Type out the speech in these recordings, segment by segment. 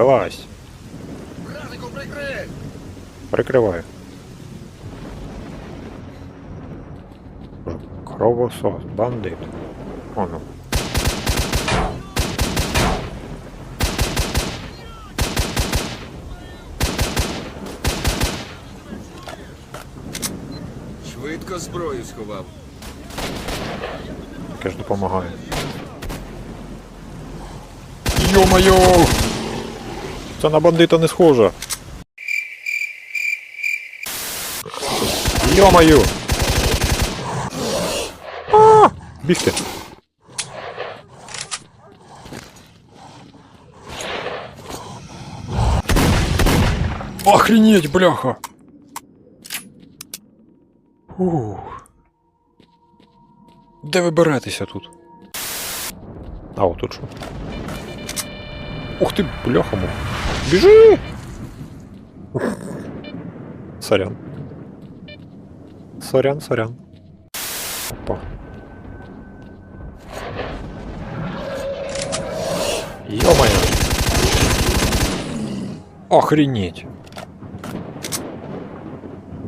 Вилазь. Прикриваю. Кровосос, бандит. О, ну. Швидко зброю сховав. Яке ж допомагає. Йо-моє! Це на бандита не схоже. Йо-моє! А! Бігти! Охренеть, бляха! Ух. Де ви беретеся тут? А, от тут що? Ух мух. Біжи! Ух. Сорян. Сорян, сорян. Опа. Ё-моё! Охренеть!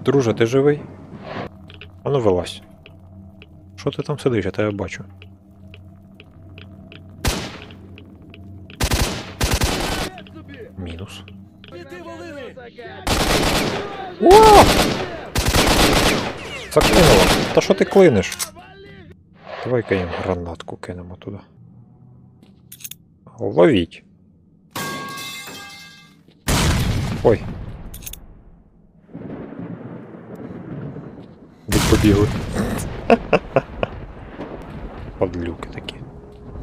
Друже, ти живий? А ну вилазь. Що ти там сидиш, я тебе бачу. Мінус. О! Заклинуло. Та що ти клиниш? Давай-ка їм гранатку кинемо туди. Ловіть. Ой. Десь побігли. Подлюки такі.